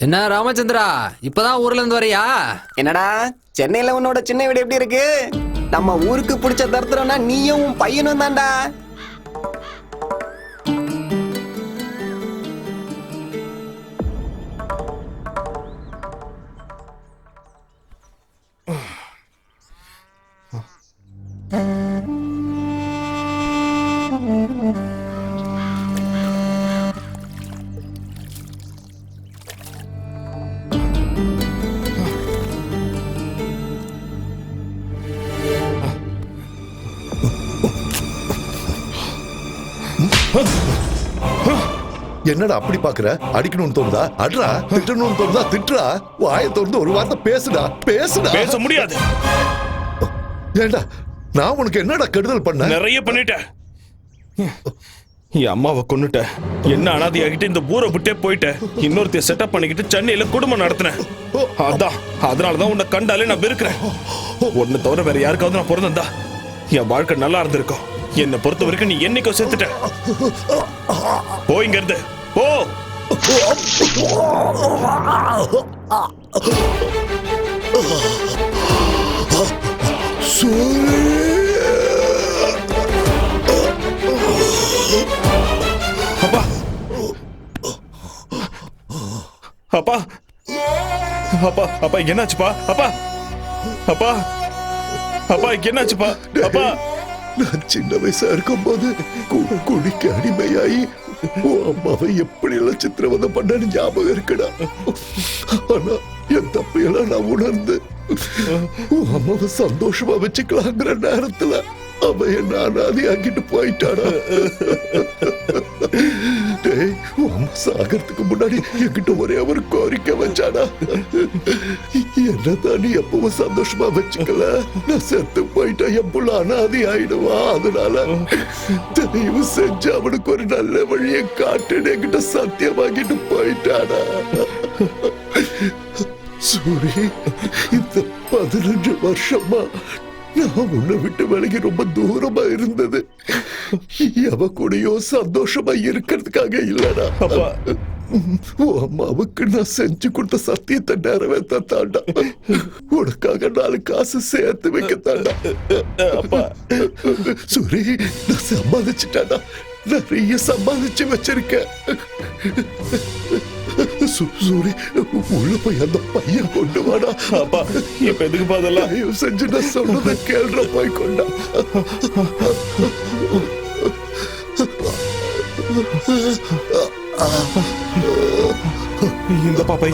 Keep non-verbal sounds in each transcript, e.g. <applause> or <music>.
என்ன ராமச்சந்திரா இப்பதான் ஊர்ல இருந்து வரியா? என்னடா சென்னையில உன்னோட சின்ன வீடு எப்படி இருக்கு? நம்ம ஊருக்கு பிடிச்ச தருத்திரம்னா நீயும் பையனும் தான்டா. என்னடா அப்படி பாக்குற? அடிக்கணும்னு தோணுதா? அட்ரா திட்டணும்னு தோணுதா? திட்டுறா வாயை திறந்து ஒரு வார்த்தை பேசுடா. பேசுடா. பேச முடியாது. ஏண்டா நான் உனக்கு என்னடா கெடுதல் பண்ண? நிறைய பண்ணிட்டேன் என் அம்மாவை கொன்னுட்ட. என்ன அனாதையாகிட்டு இந்த ஊரை விட்டே போயிட்டேன் இன்னொருத்தைய செட்டப் பண்ணிக்கிட்டு சென்னையில குடும்பம் நடத்தினேன் அதான் அதனாலதான் உன்னை கண்டாலே நான் வெறுக்கிறேன். உன்னை தவிர வேற யாருக்காவது நான் பிறந்தா என் வாழ்க்கை நல்லா இருந்திருக்கும். என்னை பொறுத்த வரைக்கும் நீ என்னைக்கோ செத்துட்ட. போ இங்க இருந்து போ. அப்பா. அப்பா. அப்பா அப்பா என்னாச்சுப்பா? அப்பா. அப்பா. அப்பா என்னாச்சுப்பா? அப்பா. நான் சின்ன வயசா இருக்கும்போது கு- குடிக்க அடிமையாயி உன் அம்மாவை எப்படி எல்லாம் சித்திரவதை பண்ணு ஞாபகம் இருக்குடா. ஆனா என் தப்பையெல்லாம் நான் உணர்ந்து உன் அம்மாவை சந்தோஷமா வச்சுக்கலாங்கிற நேரத்துல அவ என்ன அனாதி ஆக்கிட்டு போயிட்டாடா. சாகிறதுக்கு முன்னாடி என்கிட்ட ஒரே ஒரு கோரிக்கை வச்சாடா என்னதான் நீ எப்பவும் சந்தோஷமா வச்சுக்கல? நான் செத்து போயிட்டா என் புள்ள அனாதி ஆயிடுவா? அதனால தயவு செஞ்சு அவனுக்கு ஒரு நல்ல வழியை காட்டுன்னு என்கிட்ட சத்தியம் வாங்கிட்டு போயிட்டானா? சூரி இந்த பதினஞ்சு வருஷமா நான் உன்னை விட்டு விலகி ரொம்ப தூரமா இருந்தது. எவ கூடயோ சந்தோஷமா இருக்கிறதுக்காக இல்லடா. அப்பா. உன் அம்மாவுக்கு நான் செஞ்சு கொடுத்த சத்தியத்தை நிறைவேற்ற தாண்டா. உனக்காக நாலு காசு சேர்த்து வைக்க தாண்டா அப்பா. சூரி நான் சம்பாதிச்சுட்டாடா நிறைய சம்பாதிச்சு வச்சிருக்கேன். சூரி உள்ள போய் அந்த பையன் கொண்டு வாடா. அப்பா இப்ப எதுக்கு அதெல்லாம்? தயவு செஞ்சு நான் சொன்னதை கேள்ற போய் கொண்டா. இந்த பாப்பை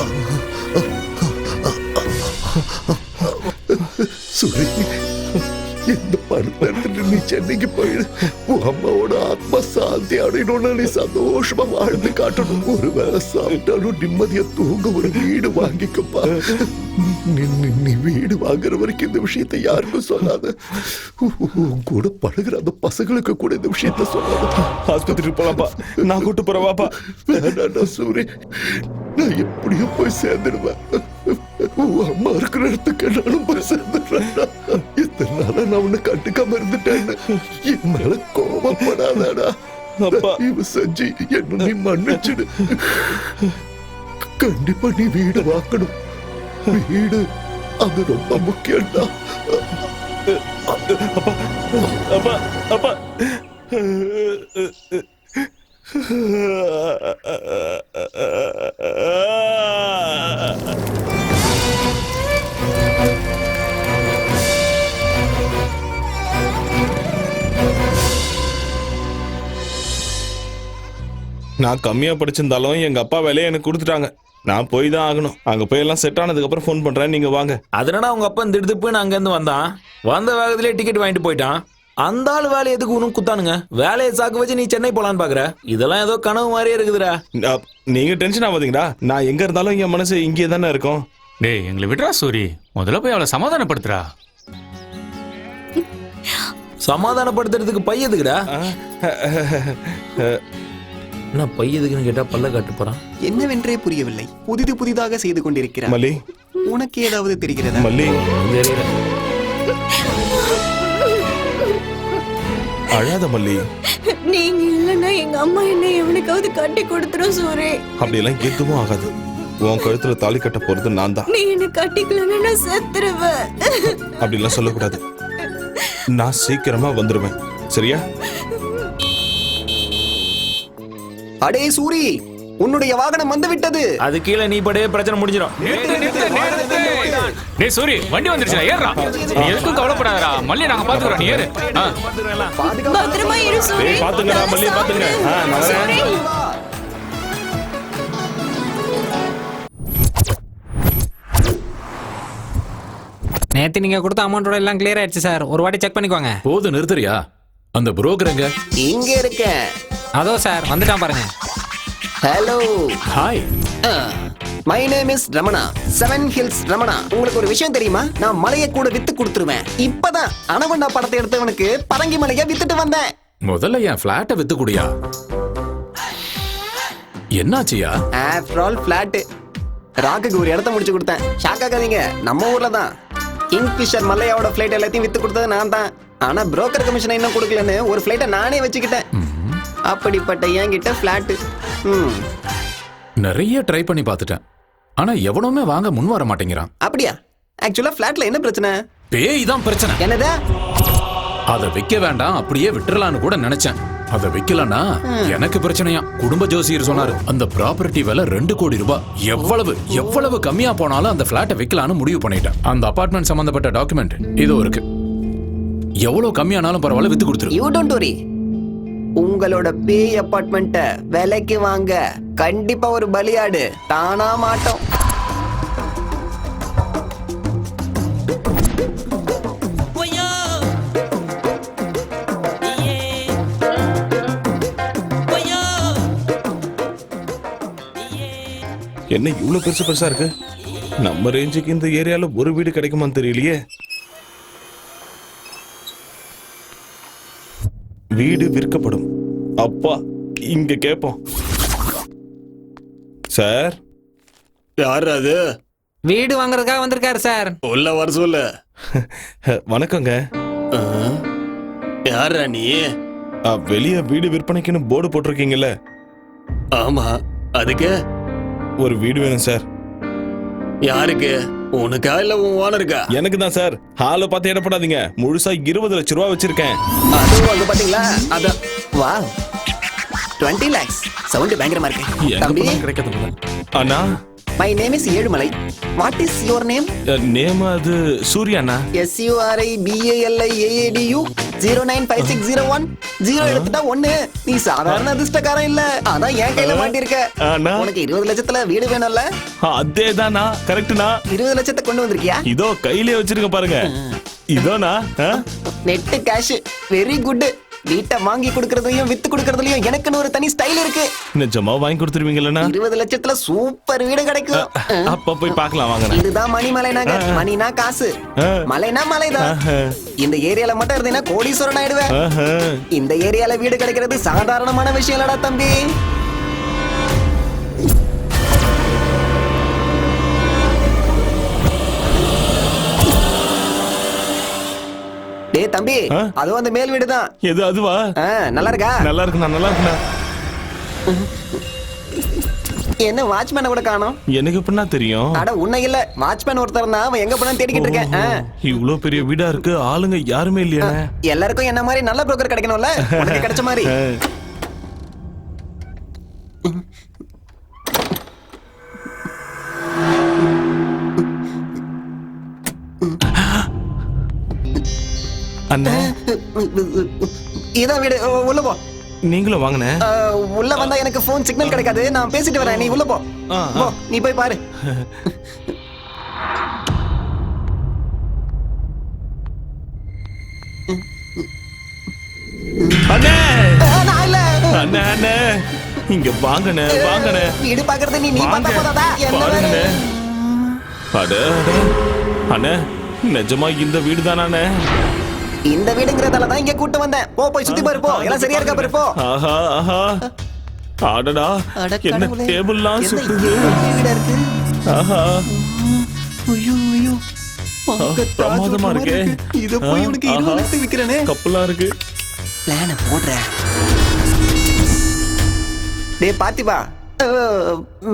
சுரி இந்த பணத்தை எடுத்துட்டு நீ சென்னைக்கு போயிடு உன் அம்மாவோட ஆத்மா சாந்தி அடையணும்னு நீ சந்தோஷமா வாழ்ந்து காட்டணும் ஒரு வேளை சாப்பிட்டாலும் நிம்மதியா தூங்க ஒரு வீடு வாங்கிக்கப்பா நீ வீடு வாங்குற வரைக்கும் இந்த விஷயத்தை யாருக்கும் சொல்லாத கூட பழகுற அந்த பசங்களுக்கு கூட இந்த விஷயத்த சொல்லாத ஆஸ்பத்திரிக்கு போலாம்ப்பா நான் கூட்டு போறேன் வாப்பா வேண்டாண்டா சூரி நான் எப்படியும் போய் சேர்ந்துடுவேன் அம்மா இருக்கிற இடத்துக்கு நானும் போய் சேர்ந்துடுறேன்டா. இத்தனை நாளா நான் உன்னை கண்டுக்காம இருந்துட்டேன்னு. என் மேல கோபப்படாதடா. தயவு செஞ்சு என்ன நீ மன்னிச்சிடு. கண்டிப்பா நீ வீடு வாக்கணும் வீடு அது ரொம்ப முக்கியம்டா. அப்பா அப்பா. நான் கம்மியா படிச்சிருந்தாலும் எங்க அப்பா வேலையை எனக்கு கொடுத்துட்டாங்க. நான் போய் தான் ஆகணும். அங்க போய் எல்லாம் செட் ஆனதுக்கு அப்புறம் ஃபோன் பண்றேன். நீங்க வாங்க. அதனால அவங்க அப்பா திடுதுப்புன்னு அங்கேருந்து வந்தான்? வந்த வேகத்திலே டிக்கெட் வாங்கிட்டு போயிட்டான். அந்த ஆள் வேலை எதுக்கு உனக்கு குத்தானுங்க? வேலையை சாக்கு வச்சு நீ சென்னை போலான்னு பாக்குற? இதெல்லாம் ஏதோ கனவு மாதிரியே இருக்குதுடா. அ, நீங்க டென்ஷன் ஆகாதீங்கடா. நான் எங்க இருந்தாலும் என் மனசு இங்கே தானே இருக்கும். டேய் எங்களை விடுறா சூரி. முதல்ல போய் அவளை சமாதானப்படுத்துறா. சமாதானப்படுத்துறதுக்கு பை என்ன பை எதுக்குன்னு கேட்டா பல்ல காட்டு போறான். என்னவென்றே புரியவில்லை. புதிது புதிதாக செய்து கொண்டிருக்கிறார். மல்லி. உனக்கு ஏதாவது தெரிகிறதா? மல்லி. தெரியல அழாத மல்லி. நீங்க இல்லைன்னா எங்க அம்மா என்ன எவனுக்காவது கட்டி கொடுத்துரும் சூரே. அப்படியெல்லாம் எதுவும் ஆகாது. உன் கழுத்துல தாலி கட்ட போறது நான் தான். நீ என்ன கட்டிக்கலன்னு நான் செத்துருவேன். அப்படிலாம் சொல்லக்கூடாது. நான் சீக்கிரமா வந்துருவேன். சரியா? அடே சூரி உன்னுடைய வாகனம் வந்து விட்டது அது கீழே நீ படே பிரச்சனை முடிஞ்சிடும் டேய் சூரி வண்டி வந்துருச்சுடா ஏறுடா. நீ எதுக்கும் கவலைப்படாதடா. மல்லி நாங்க பாத்துக்கிறோம் நீ ஏறு. பத்திரமா இரு சூரி. டேய், பாத்துங்கடா, மல்லி, பாத்துங்க. ஆ, நான் வரேன். சூரி. நேத்து நீங்க கொடுத்த அமௌண்டோட எல்லாம் கிளியர் ஆயிடுச்சு சார். ஒரு வாட்டி செக் பண்ணிக்கோங்க. போதும் நிறுத்துறியா? அந்த புரோக்கர் எங்க? இங்க இருக்கேன். அதோ சார் வந்துட்டான் பாருங்க hello hi my name is Ramana seven hills Ramana உங்களுக்கு ஒரு விஷயம் தெரியுமா நான் மலையை கூட வித்து கொடுத்துருவேன் இப்பதான் அனகொண்டா படத்தை எடுத்தவனுக்கு பரங்கி மலையை வித்துட்டு வந்தேன் முதல்ல என் பிளாட்டை வித்து குடியா என்னாச்சியா ஆஃப்டர் ஆல் பிளாட் ராக்குக்கு ஒரு இடத்த முடிச்சு கொடுத்தேன் ஷாக் ஆகாதீங்க நம்ம ஊர்ல தான் கிங்ஃபிஷர் மல்லையாவோட ஃபிளைட் எல்லாத்தையும் வித்து கொடுத்தது நான் தான் ஆனா புரோக்கர் கமிஷன் இன்னும் கொடுக்கலன்னு ஒரு ஃபிளைட்டை நானே வச்சுக்கிட்டேன் அப்படிப்பட்ட என்கிட்ட பிளாட் ம். நிறைய ட்ரை பண்ணி பார்த்துட்டேன். ஆனா எவனுமே வாங்க முன் வர மாட்டேங்கிறான். அப்படியா? ஆக்சுவலா ஃபிளாட்ல என்ன பிரச்சனை? பேய் தான் பிரச்சனை. என்னது? அதை விக்க வேண்டாம் அப்படியே விட்டுறலாம்னு கூட நினைச்சேன். அதை விக்கலன்னா எனக்கு பிரச்சனையா? குடும்ப ஜோசியர் சொன்னாரு அந்த ப்ராப்பர்ட்டி விலை ரெண்டு கோடி ரூபாய் எவ்வளவு எவ்வளவு கம்மியா போனாலும் அந்த பிளாட்டை விக்கலாம்னு முடிவு பண்ணிட்டேன். அந்த அபார்ட்மெண்ட் சம்பந்தப்பட்ட டாக்குமெண்ட் இதோ இருக்கு. எவ்வளவு கம்மியானாலும் பரவாயில்ல வித்து கொடுத்துரு. யூ டோன்ட் வரி உங்களோட பேய் அபார்ட்மெண்ட்ட விலைக்கு வாங்க. கண்டிப்பா ஒரு பலியாடு. தானா மாட்டோம். என்ன இவ்வளவு பெருசு பெருசா இருக்கு? நம்ம ரேஞ்சுக்கு இந்த ஏரியால ஒரு வீடு கிடைக்குமான்னு தெரியலையே. வீடு விற்கப்படும். அப்பா இங்க கேப்போம். சார்? யார் அது? வீடு வாங்குறதுக்காக வந்திருக்காரு சார். உள்ள வர சொல்லு. <laughs> வணக்கங்க. யாரா நீ? வெளிய வீடு விற்பனைக்குன்னு போர்டு போட்டிருக்கீங்கல்ல? ஆமா அதுக்கு? ஒரு வீடு வேணும் சார். யாருக்கு? உனக்கா இல்ல உன் ஓனருக்கா? எனக்கு தான் சார். ஹாலை பார்த்து இடப்படாதீங்க முழுசா இருபது லட்ச ரூபா வச்சிருக்கேன். அதுவும் வந்து பாத்தீங்களா? அதான் வா டுவெண்ட்டி லேக்ஸ். சவுண்ட் பயங்கரமா இருக்கு. அண்ணா my name is Ezhumalai what is your name name அது சூர்யாண்ணா. S URI PALI AADU zero nine five six zero one zero எடுத்துட்டா ஒண்ணு. நீ சாதாரண அதிர்ஷ்டக்காரன் இல்ல. ஆனா என் கையில மாட்டிருக்க. உனக்கு இருபது லட்சத்துல வீடு வேணும்ல? அதே தானா கரெக்ட்னா இருபது லட்சத்தை கொண்டு வந்திருக்கியா? இதோ கையிலே வச்சிருக்க பாருங்க. இதோண்ணா ஆ? நெட் கேஷ் வெரி குட் வீட்டை வாங்கி கொடுக்கறதுலயும் வித்து கொடுக்கறதுலயும் எனக்குன்னு ஒரு தனி ஸ்டைல் இருக்கு. நிஜமா வாங்கி கொடுத்துருவீங்களா இருபது லட்சத்துல சூப்பர் வீடு கிடைக்கும். அப்ப போய் பார்க்கலாம் வாங்கண்ணா இதுதான் மணிமலை நகர் மணினா காசு. மலைனா மலைதான். இந்த ஏரியால மட்டும் இருந்தீங்கன்னா கோடீஸ்வரன் ஆயிடுவேன். இந்த ஏரியால வீடு கிடைக்கிறது சாதாரணமான விஷயம் இல்லடா தம்பி. டேய் தம்பி? அதுவும் அந்த மேல் வீடு தான். எது அதுவா? நல்லா இருக்கா நல்லா இருக்குண்ணா நல்லா இருக்குண்ணா என்ன வாட்ச்மேனை கூட காணோம்? எனக்கு எப்படின்னா தெரியும்? அட உன்னை இல்ல. வாட்ச்மேன் ஒருத்தர் தான் அவன் எங்க போனான்னு தேடிக்கிட்டு இருக்கேன். இவ்ளோ பெரிய வீடா இருக்கு ஆளுங்க யாருமே இல்லையா எல்லாருக்கும் என்ன மாதிரி நல்ல புரோக்கர் கிடைக்கணும்ல? கிடைச்ச மாதிரி. <laughs> அண்ணா. இதான் வீடு. உள்ள போ. நீங்களும் வாங்கின உள்ள வந்தா எனக்கு போன் சிக்னல் கிடைக்காது. நான் பேசிட்டு வரேன். நீ உள்ள போ. நீ போய் பாரு. அண்ணே. அண்ணே அண்ணே. இங்க வாங்கண்ணே வாங்கண்ணே. வீடு பாக்குறது நீ நீ பார்த்தா போதாதா? என்ன அட. அண்ணே நிஜமா இந்த வீடு தானே இந்த வீடுங்கிறதால தான் இங்க கூட்டு வந்தேன். போ போய் சுத்தி பாரு போ. எல்லாம் சரியா இருக்கா பாரு போ. ஆஹா ஆஹா. அடடா அட என்ன. டேபிள்லாம் சுத்துது ஆஹா. ஐயோ ஐயோ. பிரமாதமா இருக்கே. இத போய் உனக்கு. இருபது லட்சம் விக்கிறேனே. கப்பலா இருக்கு. பிளான போடுறேன். டேய் பார்த்திபா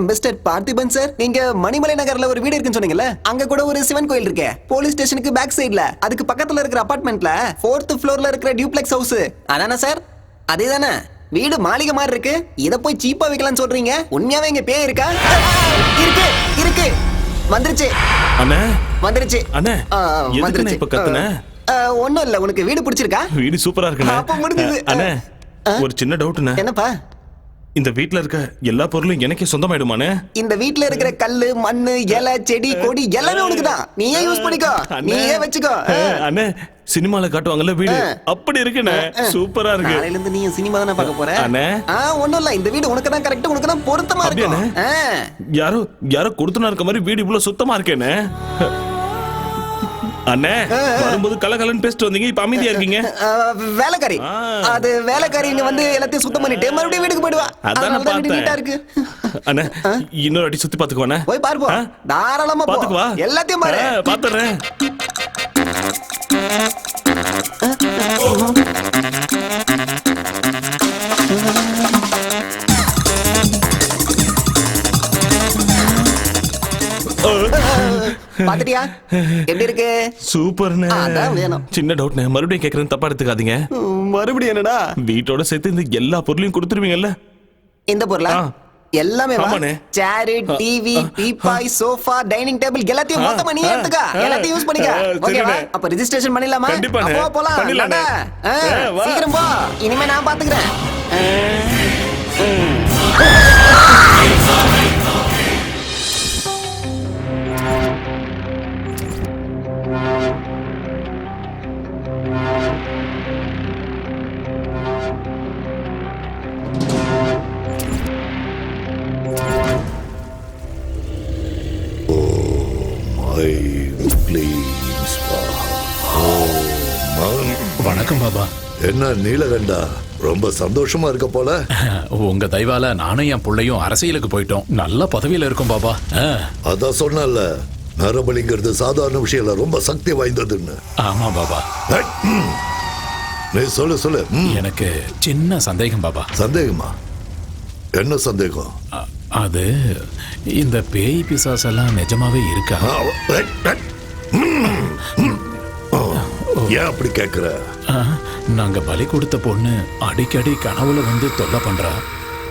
மிஸ்டர் பார்த்திபன் சார் நீங்க மணிமலை நகர்ல ஒரு வீடு இருக்குன்னு சொன்னீங்கல்ல? அங்க கூட ஒரு சிவன் கோயில் இருக்கு. போலீஸ் ஸ்டேஷனுக்கு பேக் சைடுல அதுக்கு பக்கத்துல இருக்கிற அபார்ட்மெண்ட்ல ஃபோர்த் ஃப்ளோர்ல இருக்கிற டியூப்ளெக்ஸ் ஹவுஸ் அதானே சார்? அதே தானே வீடு மாளிகை மாதிரி இருக்கு. இத போய் சீப்பா வைக்கலாம்னு சொல்றீங்க. உண்மையாவே இங்க பேய் இருக்கா? இருக்கு இருக்கு. வந்துருச்சு. அண்ணே. வந்துருச்சு. அண்ணே, வந்துருச்சு. இப்ப கத்துன? ஒண்ணும் இல்ல. உனக்கு வீடு பிடிச்சிருக்கா? வீடு சூப்பரா இருக்குண்ணே. அப்ப முடிஞ்சது. அண்ணே? ஒரு சின்ன டவுட்ண்ணே என்னப்பா? இந்த வீட்ல இருக்க எல்லா பொருளும் எனக்கே சொந்தமாயிடுமாண்ணே? இந்த வீட்ல இருக்கிற கல்லு மண்ணு இலை செடி கொடி எல்லாமே உனக்கு தான் நீயே யூஸ் பண்ணிக்கோ. நீயே வச்சுக்கோ. அண்ணே சினிமால காட்டுவாங்கல்ல வீடு. அப்படி இருக்குண்ணே. சூப்பரா இருக்கு. நாளையில இருந்து நீ சினிமா தானே பார்க்க போற? அண்ணே. ஆ ஒண்ணும் இல்ல. இந்த வீடு உனக்கு தான் கரெக்ட் உனக்கு தான் பொருத்தமா? ஆ. யாரோ யாரோ கொடுத்துனா இருக்க மாதிரி வீடு இவ்வளவு சுத்தமா இருக்கேண்ணே. அண்ணே வரும்போது கலகலன்னு பேசிட்டு வந்தீங்க இப்ப அமைதியா இருக்கீங்க. வேலைக்காரி. அது வேலைக்காரின்னு வந்து எல்லாத்தையும் சுத்தம் பண்ணிட்டு மறுபடியும் வீட்டுக்கு போயிடுவா. அதானே அதனால தான் வீடு நீட்டா பார்த்தேன் இருக்கு. அண்ணே இன்னொரு அடி சுத்தி பாத்துக்குவானே போய் பாருப்போம் ஆ? தாராளமா பாத்துக்குவா எல்லாத்தையும் பாரு. பாத்துறேன் பாத்துட்டியா எப்படி இருக்கு சூப்பர்ண்ணே அதான் வேணும். சின்ன டவுட்ண்ணே மறுபடியும் கேக்குறேன் தப்பா எடுத்துக்காதீங்க மறுபடியும் என்னடா வீட்டோட சேர்த்து இந்த எல்லா பொருளையும் கொடுத்துருவீங்கல்ல இந்த பொருளா. எல்லாமே ஆமாண்ணே. Chair TV teapoy sofa dining table எல்லாத்தையும் மொத்தமா நீ எடுத்துக்க. எல்லாத்தையும் யூஸ் பண்ணிக்க ஆ, ஓகேவா சரிண்ணே. அப்ப ரெஜிஸ்ட்ரேஷன் பண்ணிடலாமா கண்டிப்பாண்ணே. அப்போ போலாம் பண்ணிடலாண்ணே. நடா. ஆ, ஆ, வா. சீக்கிரம் போ இனிமே நான் பாத்துக்கிறேன் வணக்கம் பாபா. என்ன நீலகண்டா ரொம்ப சந்தோஷமா இருக்க போல. <laughs> உங்க தயவால நானும் என் புள்ளையும் அரசியலுக்கு போயிட்டோம். நல்ல பதவியில இருக்கும் பாபா. அதான் சொன்னல நரபலிங்கிறது சாதாரண விஷயம் இல்ல ரொம்ப சக்தி வாய்ந்ததுன்னு. ஆமா பாபா. நீ சொல்லு சொல்லு. எனக்கு சின்ன சந்தேகம் பாபா. சந்தேகமா? என்ன சந்தேகம்? அது இந்த பேய் பிசாசெல்லாம் நிஜமாவே இருக்கா? ஏன் அப்படி கேக்குற? ஆ, நாங்க பலி கொடுத்த பொண்ணு அடிக்கடி கனவுல வந்து தொல்லை பண்றா.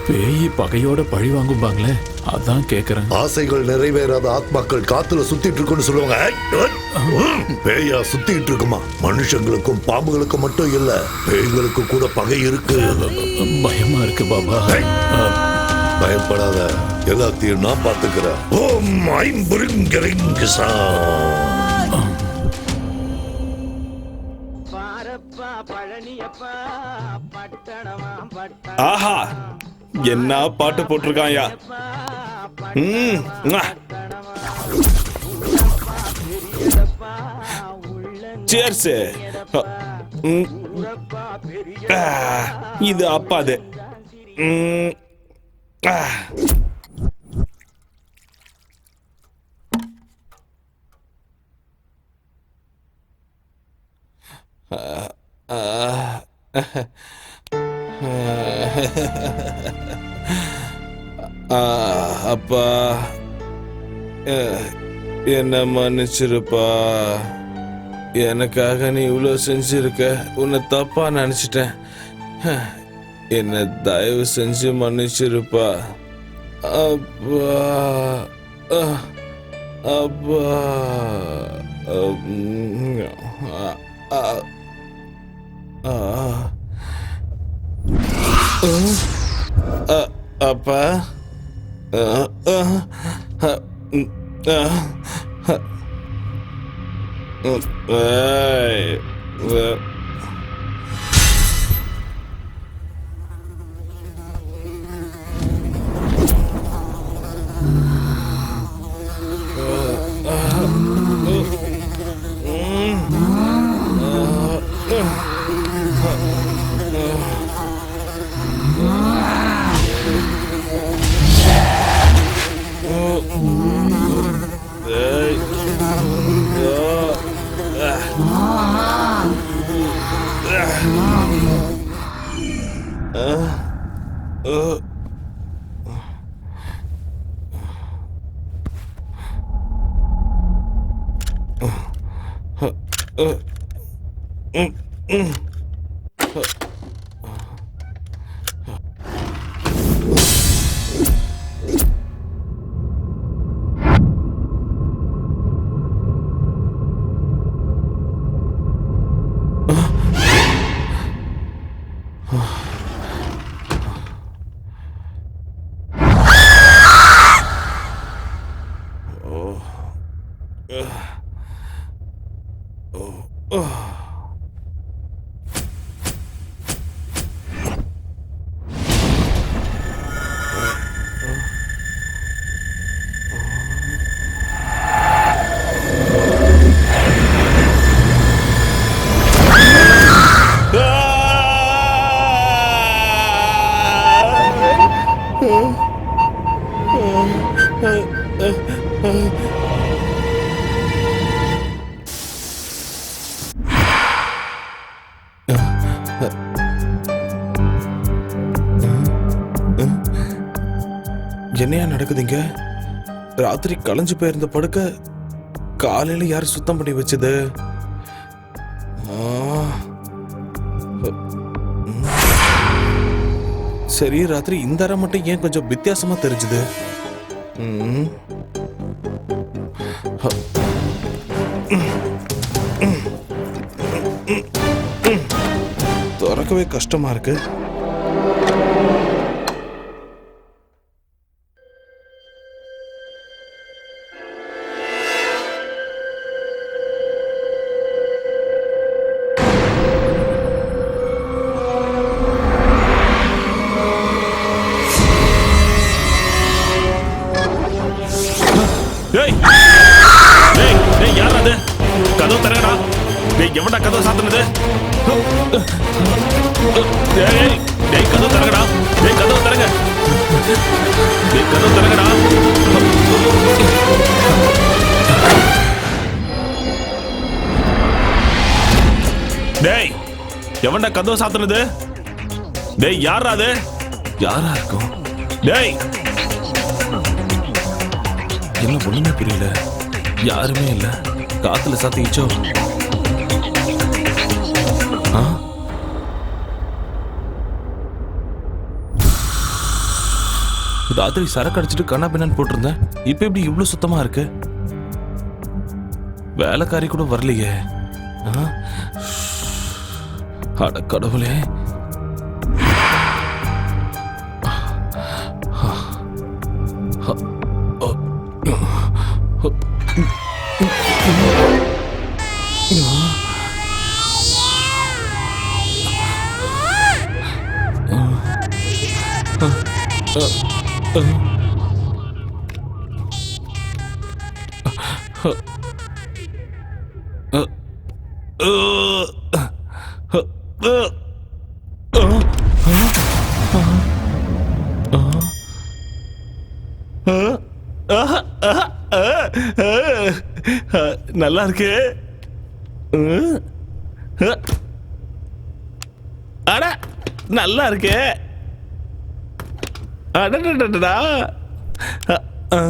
பேய் பகையோட பழி வாங்கும்பாங்களே அதான் கேக்குறேன். ஆசைகள் நிறைவேறாத ஆத்மாக்கள் காத்துல சுத்திட்டு இருக்குன்னு சொல்லுவாங்க. பேயா சுத்திட்டு இருக்குமா? மனுஷங்களுக்கும் பாம்புகளுக்கும் மட்டும் இல்ல பேய்களுக்கு கூட பகை இருக்கு. பயமா இருக்கு பாபா. பயப்படாத. எல்லாத்தையும் நான் பாத்துக்கிறேன் ஓம் ஐம்புரிங்கரிங்கசா ஆஹா என்ன பாட்டு போட்டிருக்காயா ம். ஆ, இது அப்பாது. ம். ஆ. ஆ, அப்பா. என்ன மன்னிச்சிருப்பா? எனக்காக நீ இவ்வளோ செஞ்சிருக்க? உன்னை தப்பா நினச்சிட்டேன். என்னை தயவு செஞ்சு மன்னிச்சிருப்பா. அப்பா. அஹ், அப்பா. உம், அப்பா அ, அ, அ, ம், அ, அ, ம், ஏய், 응, 응. Oh. Oh. Oh. என்னையா நடக்குதுங்க? ராத்திரி களைஞ்சு போயிருந்த படுக்க காலையில யார் சுத்தம் பண்ணி வச்சது? சரி ராத்திரி இந்த அறை மட்டும் ஏன் கொஞ்சம் வித்தியாசமா தெரிஞ்சுது? திறக்கவே கஷ்டமா இருக்கு. கதவு சாத்துனது. டேய் யாரா அது? யாரா இருக்கும்? டேய். என்ன ஒண்ணுமே புரியல. யாருமே இல்ல. காத்துல சாத்திச்சோ? ராத்திரி சரக்கு அடிச்சிட்டு கண்ணா பின்னான்னு போட்டிருந்தேன். இப்ப எப்படி இவ்வளவு சுத்தமா இருக்கு? வேலைக்காரி கூட வரலையே. ஆ? அட கடவுளே நல்லா இருக்கு அட நல்லா இருக்கு அடடடடடா ஆ.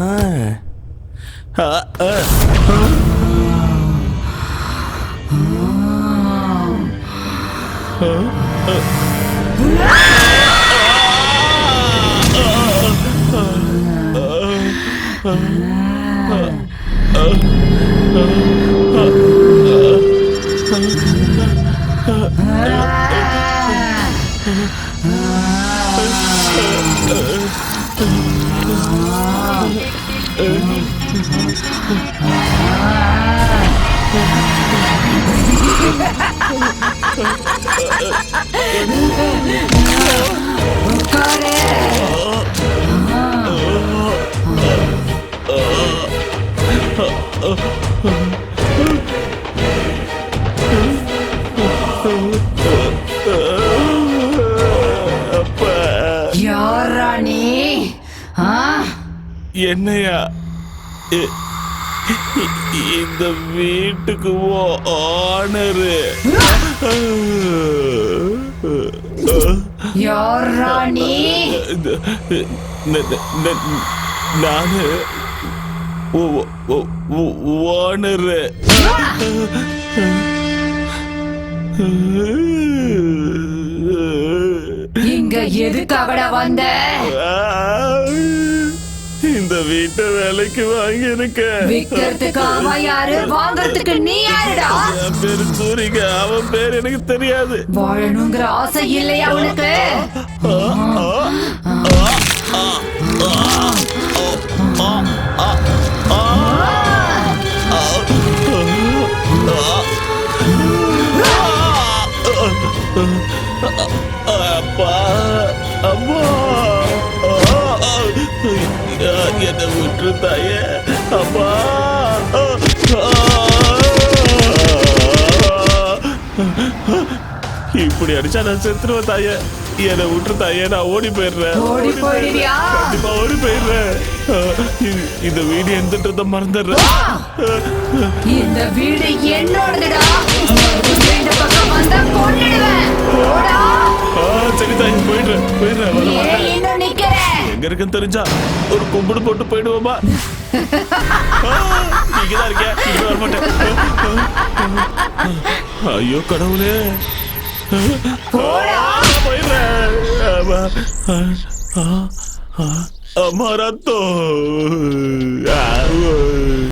ஆ, ஆ. Huh? Uh. யாரா நீ? என்னையா? இந்த வீட்டுக்கு ஓனரு யாரா நீ நானு ஓனரு. இங்க எதுக்காகடா வந்த? இந்த வீட்டை வேலைக்கு வாங்கி இருக்க விக்கிறதுக்கு அவன் யாரு? வாங்கறதுக்கு நீ யாருடா? என் பேரு சூரிக. அவன் பேர் எனக்கு தெரியாது. வாழணுங்கிற ஆசை இல்லையா உனக்கு? அப்பா அம்மா என்ன விட்டு தாயே. அப்பா. இப்படி அடிச்சா நான் செத்துருவேன் தாயே. என்னை விட்டு தாயே நான் ஓடி போயிடுறேன். ஓடி போயிடுவியா கண்டிப்பா ஓடி போயிடுறேன். இ- இந்த வீடு எந்தன்றத மறந்துடுறேன். இந்த வீடு என்னோடதுடா. வீட்டு பக்கம் வந்தா கொன்னுடுவேன் போடா. ஆ, சரி தாய் போயிடுறேன் போயிடுறேன் வர ஏன் மாட்டேன் இன்னும் நிக்கிற? எங்க இருக்குன்னு தெரிஞ்சா ஒரு கும்பிடு போட்டு போயிடுவோமா? இங்கதான் இருக்கேன் இங்க வர மாட்டேன். ஐயோ கடவுளே. போடா. ஆ, போயிடுறேன்